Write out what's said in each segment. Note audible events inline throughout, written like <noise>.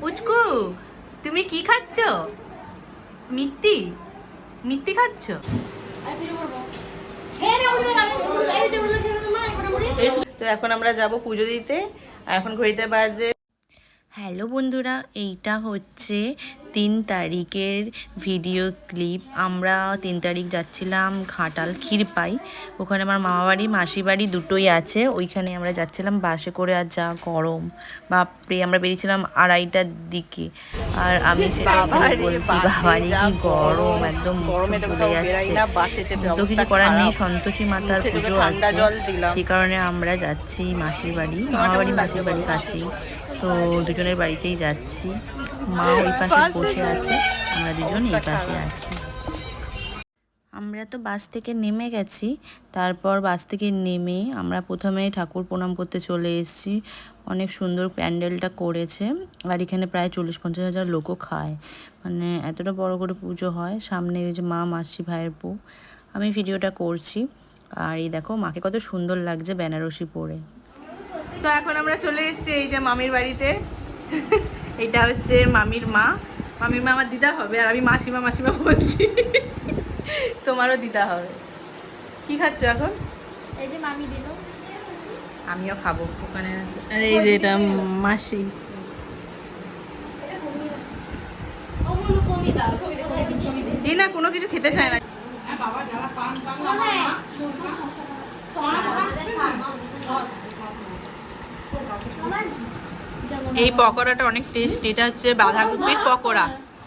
পুচকু তুমি কি খাচ্ছ? মিত্তি মিত্তি খাচ্ছ? তো এখন আমরা যাব পুজো দিতে আর এখন ঘড়িতে বাজে হ্যালো বন্ধুরা এইটা হচ্ছে তিন তারিখের ভিডিও ক্লিপ। আমরা তিন তারিখ যাচ্ছিলাম ঘাটাল ক্ষীরপাই ওখানে আমার মামা বাড়ি মাসি বাড়ি দুটোই আছে। ওইখানে আমরা যাচ্ছিলাম বাসে করে আর যা গরম। বাপরে আমরা বেরিয়েছিলাম আড়াইটার দিকে। আর আমি বলছি বাবারে কি গরম একদম চলে যাচ্ছে। তো কিছু করার নেই সন্তোষী মাতার পুজো আছে। সে কারণে আমরা যাচ্ছি মাসির বাড়ি মামা বাড়ি মাসির বাড়ির কাছেই। তো দুজনের বাড়িতেই যাচ্ছি। মা ওই পাশে বসে আছে, আমরা দুজন এই পাশে আছি। আমরা তো বাস থেকে নেমে গেছি, তারপর বাস থেকে নেমে আমরা প্রথমে ঠাকুর প্রণাম করতে চলে এসেছি। অনেক সুন্দর প্যান্ডেলটা করেছে, আর এখানে প্রায় চল্লিশ পঞ্চাশ হাজার লোকও খায়। মানে এতটা বড় করে পুজো হয়, সামনে ওই যে মা, মাসি, ভাইয়ের বউ। আমি ভিডিওটা করছি, আর এই দেখো, মাকে কত সুন্দর লাগছে বেনারসি পরে। তো এখন আমরা চলে এসেছি এই যে মামির বাড়িতে। <laughs> এটা হচ্ছে মামির মা। মামির মা আমার দিদা হবে আর আমি মাসিমা মাসিমা বলছি। <laughs> তোমারও দিদা হবে। কি খাচ্ছ এখন? এই যে মামি দিল। আমিও খাব। ওখানে আর এই যে এটা মাসি। এই না কোনো কিছু খেতে চায় না। এই পকোড়াটা অনেক টেস্টি এটা হচ্ছে বাঁধাকপির পকোড়া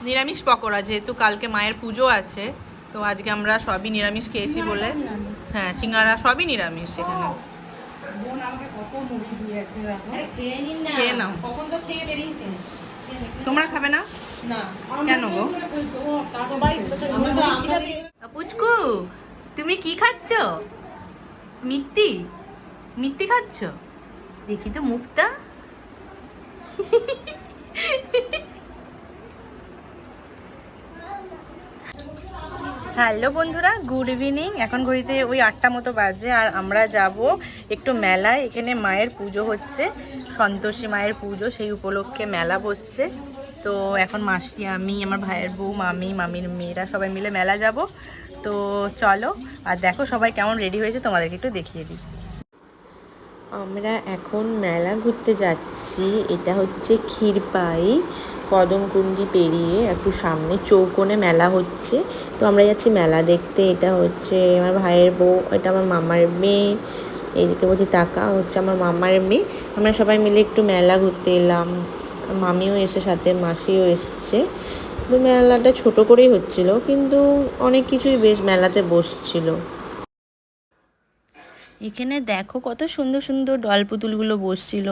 নিরামিষ পকোড়া যেহেতু কালকে মায়ের পুজো আছে তো আজকে আমরা সবই নিরামিষ খেয়েছি বলে। হ্যাঁ সিঙ্গারা সবই নিরামিষ এখানে। খেয়ে নাও। কখন তো খেয়ে বেরিয়েছে। তোমরা খাবে না? না। কেন গো? পুচকু তুমি কি খাচ্ছ? মিত্তি? মিত্তি খাচ্ছ? দেখি তো মুখটা। হ্যালো বন্ধুরা, গুড ইভিনিং। এখন ঘড়িতে ওই আটটা মতো বাজে আর আমরা যাব একটু মেলায়। এখানে মায়ের পুজো হচ্ছে, সন্তোষী মায়ের পুজো, সেই উপলক্ষে মেলা বসছে। তো এখন মাসি, আমি, আমার ভাইয়ের বউ, মামি, মামির মেয়েরা সবাই মিলে মেলা যাব। তো চলো, আর দেখো সবাই কেমন রেডি হয়েছে, তোমাদেরকে একটু দেখিয়ে দিই। আমরা এখন মেলা ঘুরতে যাচ্ছি। এটা হচ্ছে ক্ষীরপাই, কদমকুন্ডি পেরিয়ে একটু সামনে চৌকোনে মেলা হচ্ছে। তো আমরা যাচ্ছি মেলা দেখতে। এটা হচ্ছে আমার ভাইয়ের বউ, এটা আমার মামার মেয়ে এইদিকে বলছি তাকা হচ্ছে আমার মামার মেয়ে। আমরা সবাই মিলে একটু মেলা ঘুরতে এলাম। মামিও এসে, সাথে মাসিও এসছে। মেলাটা ছোট করেই হচ্ছিল, কিন্তু অনেক কিছুই বেশ মেলাতে বসছিল। এখানে দেখো কত সুন্দর সুন্দর ডল পুতুলগুলো বসছিল।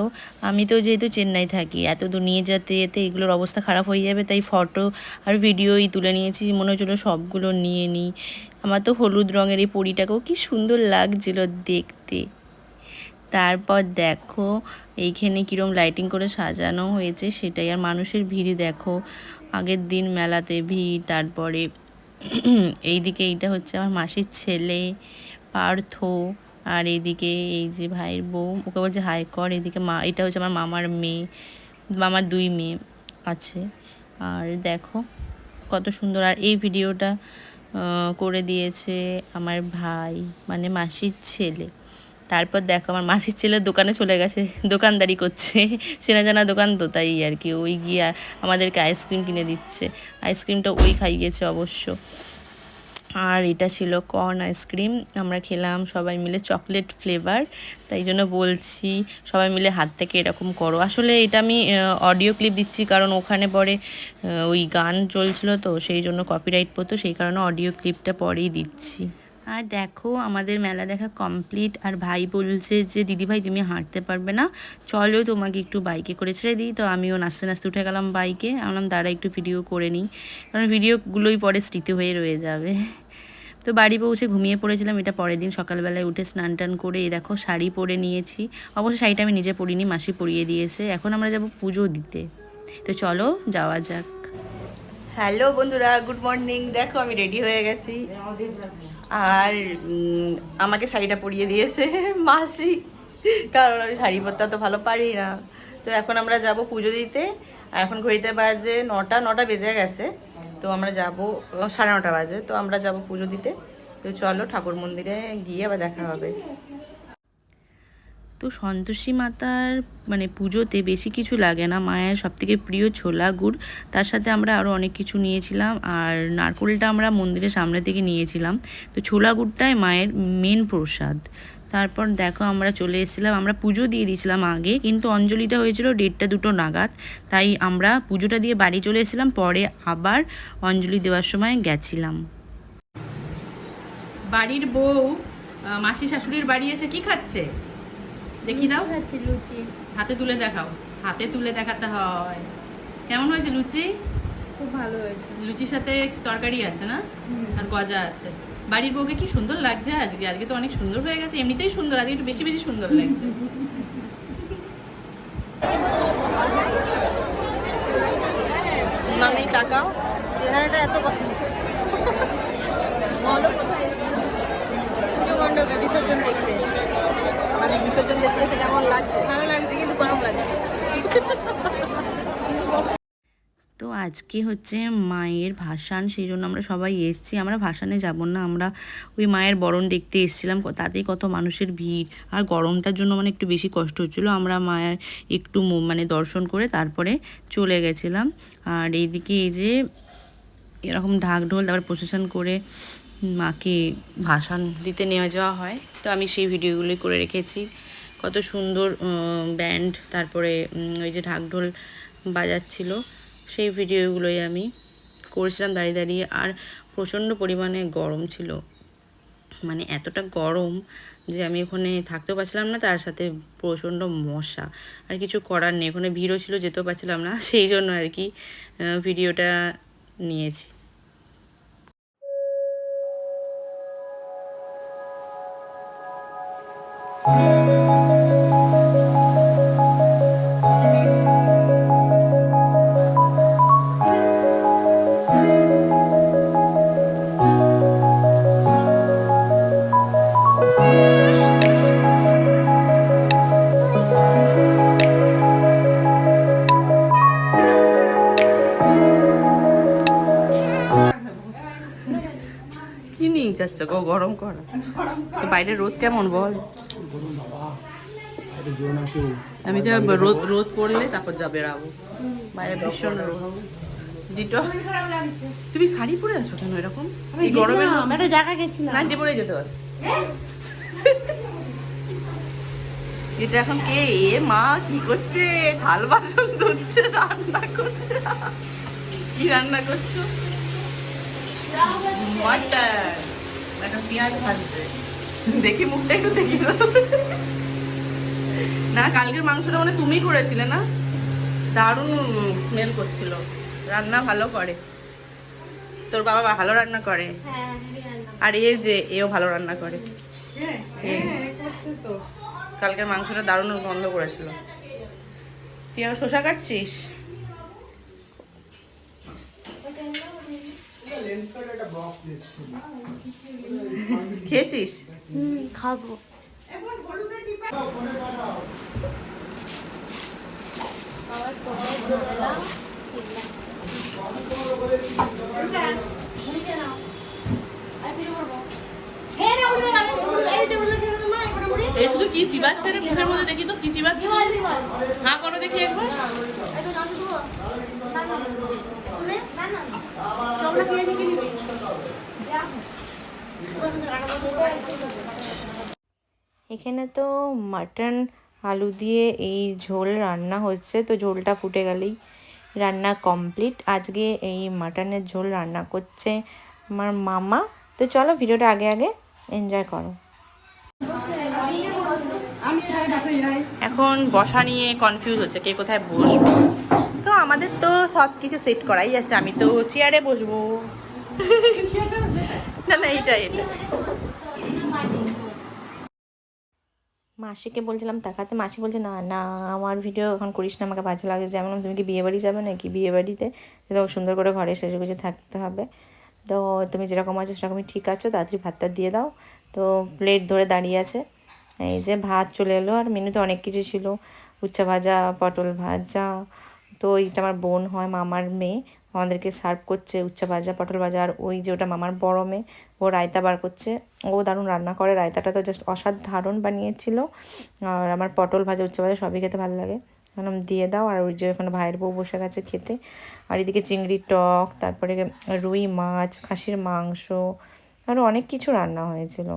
আমি তো যেহেতু চেন্নাই থাকি এত দূর নিয়ে যেতে যেতে এগুলোর অবস্থা খারাপ হয়ে যাবে, তাই ফটো আর ভিডিওই তুলে নিয়েছি। মনে হচ্ছিল সবগুলো নিয়ে নিই। আমার তো হলুদ রঙের এই পরিটাকেও কি সুন্দর লাগছিল দেখতে। তারপর দেখো, এইখানে কীরম লাইটিং করে সাজানো হয়েছে, সেটাই। আর মানুষের ভিড় দেখো, আগের দিন মেলাতে ভিড়, তারপরে <clears throat> এইদিকে এইটা হচ্ছে আমার মাসির ছেলে, পার্থ। আর এইদিকে এই যে ভাইয়ের বউ, ওকে বলছে, হাই, কর এদিকে মা এটা হচ্ছে আমার মামার মেয়ে, মামার দুই মেয়ে আছে। আর দেখো কত সুন্দর, আর এই ভিডিওটা করে দিয়েছে আমার ভাই মানে মাসির ছেলে। তারপর দেখো আমার মাসির ছেলে দোকানে চলে গেছে, দোকানদারি করছে। <laughs> চেনা জানা দোকান তো তাই আর কি, ওই গিয়ে আমাদেরকে আইসক্রিম কিনে দিচ্ছে। আইসক্রিমটা ওই খাইয়েছে অবশ্য। আর এটা ছিল কর্ন আইসক্রিম। আমরা খেলাম সবাই মিলে চকলেট ফ্লেভার। তাই জন্য বলছি সবাই মিলে হাত থেকে এরকম করো। আসলে এটা আমি অডিও ক্লিপ দিচ্ছি কারণ ওখানে পরে ওই গান চলছিল তো, সেই জন্য কপিরাইট পড়তো, সেই কারণে অডিও ক্লিপটা পরেই দিচ্ছি। আর দেখো, আমাদের মেলা দেখা কমপ্লিট আর ভাই বলছে যে দিদি ভাই তুমি হাঁটতে পারবে না। চলো, তোমাকে একটু বাইকে করে ছেড়ে দিই। তো আমিও নাচতে নাচতে উঠে গেলাম বাইকে আমলাম দাঁড়া, একটু ভিডিও করে নিই। কারণ ভিডিওগুলোই পরে স্মৃতি হয়ে রয়ে যাবে। তো বাড়ি পৌঁছে ঘুমিয়ে পড়েছিলাম। এটা পরের দিন সকালবেলায় উঠে স্নান টান করে, এই দেখো, শাড়ি পরে নিয়েছি। অবশ্য শাড়িটা আমি নিজে পরিনি, মাসি পরিয়ে দিয়েছে। এখন আমরা যাব পুজো দিতে। তো চলো, যাওয়া যাক। হ্যালো বন্ধুরা, গুড মর্নিং। দেখো, আমি রেডি হয়ে গেছি। আর আমাকে শাড়িটা পরিয়ে দিয়েছে <laughs> মাসি। কারণ আমি শাড়ি পরতে তো ভালো পারি না। তো এখন আমরা যাব পুজো দিতে। আর এখন ঘড়িতে বাজে নটা নটা বেজে গেছে। তো আমরা যাব সাড়ে নটা বাজে। তো আমরা যাব পুজো দিতে। তো চলো ঠাকুর মন্দিরে গিয়ে আবার দেখা হবে। তো সন্তোষী মাতার মানে পুজোতে বেশি কিছু লাগে না। মায়ের সবথেকে প্রিয় ছোলা গুড়। তার সাথে আমরা আরও অনেক কিছু নিয়েছিলাম। আর নারকোলটা আমরা মন্দিরের সামনে থেকে নিয়েছিলাম। তো ছোলা গুড়টাই মায়ের মেন প্রসাদ। তারপর দেখো আমরা চলে এসেছিলাম। আমরা পুজো দিয়ে দিয়েছিলাম আগে, কিন্তু অঞ্জলিটা হয়েছিল দেড়টা দুটো নাগাদ। তাই আমরা পুজোটা দিয়ে বাড়ি চলে এসেছিলাম। পরে আবার অঞ্জলি দেওয়ার সময় গেছিলাম। বাড়ির বউ মাসি শাশুড়ির বাড়ি এসে কি খাচ্ছে? দেখি দাও। লুচি। হাতে তুলে দেখাও। হাতে তুলে দেখাতে হয়। কেমন হয়েছে লুচি? খুব ভালো হয়েছে। লুচির সাথে তরকারি আছে না? আর গজা আছে। বাড়ির বউকে কি সুন্দর লাগছে আজকে? আজকে তো অনেক সুন্দর হয়ে গেছে। এমনিতেই সুন্দর আজকে একটু বেশি বেশি সুন্দর লাগছে। মামি তাকাও। চেহারাটা এত বলো কোথায়? বিসর্জন দেখতে। বিসর্জন দেখতে এসে কেমন লাগছে। ভালো লাগছে, কিন্তু গরম লাগছে। তো আজকে হচ্ছে মায়ের ভাসান, সেই জন্য আমরা সবাই এসেছি। আমরা ভাসানে যাব না, আমরা ওই মায়ের বরণ দেখতে এসেছিলাম তাতেই কত মানুষের ভিড়। আর গরমটার জন্য মানে একটু বেশি কষ্ট হচ্ছিল। আমরা মায়ের একটু মানে দর্শন করে তারপরে চলে গেছিলাম। আর এইদিকে এই যে এরকম ঢাক ঢোল তারপর প্রসেশন করে মাকে ভাসান দিতে নেওয়া যাওয়া হয়। তো আমি সেই ভিডিওগুলোই করে রেখেছি। কত সুন্দর ব্যান্ড তারপরে ওই যে ঢাকঢোল বাজাচ্ছিল, সেই ভিডিওগুলোই আমি করেছিলাম দাঁড়িয়ে দাঁড়িয়ে। আর প্রচণ্ড পরিমাণে গরম ছিল। মানে এতটা গরম যে আমি ওখানে থাকতেও পারছিলাম না, তার সাথে প্রচণ্ড মশা। আর কিছু করার নেই, ওখানে ভিড়ও ছিল, যেতেও পারছিলাম না। <laughs> সেই জন্য আর কি ভিডিওটা নিয়েছি। তো বাইরে রোদ কেমন বল? আমি তো রোদ রোদ পড়লে তারপর যা বেরাবো বাইরে ভীষণ রোদ তুমি শাড়ি পরে আছো কেন এরকম? এই গরমে আমরা দেখা গেছিলাম। নাইটি পরে যেতে পার। এটা এখন কে? এ মা কি করছে? থাল বাসন ধুচ্ছে রান্না করছে। কি রান্না করছ? মটন। এখন পেঁয়াজ ভাজছে দেখি মুখটা একটু দেখি। না কালকের মাংসটা মানে তুমি করেছিলে না? দারুণ স্মেল করছিল। রান্না ভালো করে। তোর বাবা ভালো রান্না করে? হ্যাঁ আর এ যে এও ভালো রান্না করে। এ। কালকের মাংসটা দারুণ গন্ধ করেছিল। তুই আমার শসা কাটছিস? খেয়েছিস? খাব। শুধু কি চিবাচ্ছে রে মুখের মধ্যে দেখি তো কি চিবাচ্ছে হ্যাঁ করো দেখি একবার। এখানে তো মাটন আলু দিয়ে এই ঝোল রান্না হচ্ছে তো ঝোলটা ফুটে গেলেই রান্না কমপ্লিট। আজকে এই মাটনের ঝোল রান্না করছে আমার মামা। তো চলো ভিডিওটা আগে আগে এনজয় করো। এখন বসা নিয়ে কনফিউজ হচ্ছে কে কোথায় বসবো? তো আমাদের তো সব কিছু সেট করাই আছে আমি তো চেয়ারে বসবো। না না মাসিকে বলছিলাম তাকাতে মাসি বলছে, না না, আমার ভিডিও এখন করিস না, আমাকে বাজে লাগে। যেমন তুমি কি বিয়ে বাড়ি যাবে নাকি বিয়ে বাড়িতে তো সুন্দর করে ঘরে সেজে গুজে থাকতে হবে। তো তুমি যেরকম আছো, সেরকমই ঠিক আছো। তাড়াতাড়ি ভাতটা দিয়ে দাও। তো প্লেট ধরে দাঁড়িয়ে আছে। এই যে ভাত চলে এলো। আর মেনুতে অনেক কিছু ছিল। উচ্চা ভাজা, পটল ভাজা তো এইটা আমার বোন হয়, মামার মেয়ে। আমাদেরকে সার্ভ করছে উচ্চা ভাজা পটল ভাজা আর ওই যে ওটা মামার বড় মেয়ে, ও রায়তা বার করছে। ও দারুণ রান্না করে, রায়তাটা তো জাস্ট অসাধারণ বানিয়েছিল। আর আমার পটল ভাজা, উচ্চা ভাজা সবই খেতে ভালো লাগে। এখন দিয়ে দাও, আর ওই যে ওখানে ভাইয়ের বউ বসে গেছে খেতে। আর এদিকে চিংড়ির টক, তারপরে রুই মাছ, খাসির মাংস আরও অনেক কিছু রান্না হয়েছিল।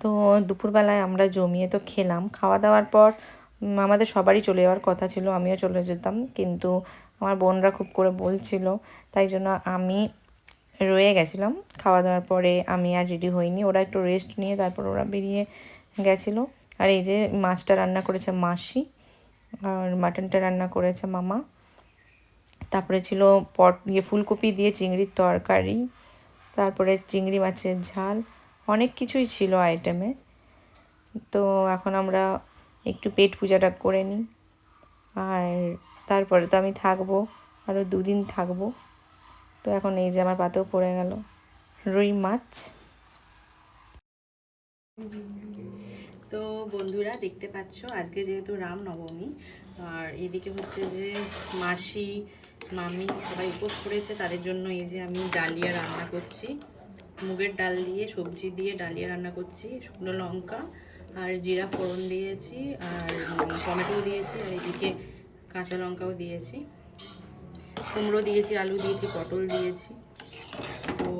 তো দুপুরবেলায় আমরা জমিয়ে তো খেলাম। খাওয়া দাওয়ার পর আমাদের সবারই চলে যাওয়ার কথা ছিল, আমিও চলে যেতাম। কিন্তু আমার বোনরা খুব করে বলছিল, তাই জন্য আমি রয়ে গেছিলাম। খাওয়া দাওয়ার পরে আমি আর রেডি হইনি, ওরা একটু রেস্ট নিয়ে তারপর ওরা বেরিয়ে গেছিল। আর এই যে মাছটা রান্না করেছে মাসি, আর মাটনটা রান্না করেছে মামা। তারপরে ছিল পট ইয়ে ফুলকপি দিয়ে চিংড়ির তরকারি, তারপরে চিংড়ি মাছের ঝাল, অনেক কিছুই ছিল আইটেমে তো এখন আমরা একটু পেট পূজাটা করে নিই। আর তারপরে তো আমি থাকব আরও দুদিন থাকব। তো এখন এই যে আমার পাতেও পড়ে গেল। রুই মাছ। তো বন্ধুরা দেখতে পাচ্ছ, আজকে যেহেতু রাম নবমী, আর এদিকে হচ্ছে যে মাসি, মামি সবাই উপোস করেছে, তাদের জন্য এই যে আমি ডালিয়া রান্না করছি। মুগের ডাল দিয়ে, সবজি দিয়ে ডালিয়া রান্না করছি, শুকনো লঙ্কা আর জিরা ফোড়ন দিয়েছি, আর টমেটো দিয়েছি, আর এদিকে কাঁচা লঙ্কাও দিয়েছি। কুমড়ো দিয়েছি, আলু দিয়েছি, পটল দিয়েছি। তো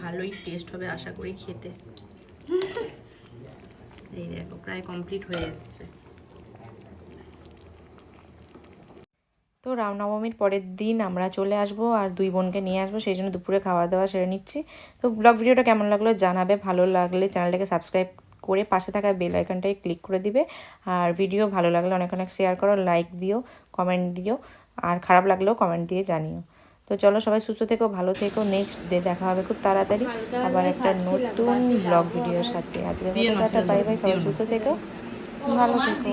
ভালোই টেস্ট হবে আশা করি খেতে। এই দেখো, প্রায় কমপ্লিট হয়ে এসছে। তো রামনবমীর পরের দিন আমরা চলে আসব আর দুই বোনকে নিয়ে আসব সেই জন্য দুপুরে খাওয়া দাওয়া সেরে নিচ্ছি। তো ব্লগ ভিডিওটা কেমন লাগল জানাবে ভালো লাগলে চ্যানেলটাকে সাবস্ক্রাইব করে পাশে থাকা বেল আইকনটায় ক্লিক করে দিবে। আর ভিডিও ভালো লাগলে অনেক অনেক শেয়ার করো লাইক দিও কমেন্ট দিও আর খারাপ লাগলেও কমেন্ট দিয়ে জানিও। তো চলো সবাই সুস্থ থেকো ভালো থেকো নেক্সট ডে দেখা হবে খুব তাড়াতাড়ি। আবার একটা নতুন ব্লগ ভিডিওর সাথে। আজকে বাই বাই সবাই সুস্থ থেকো ভালো থেকো।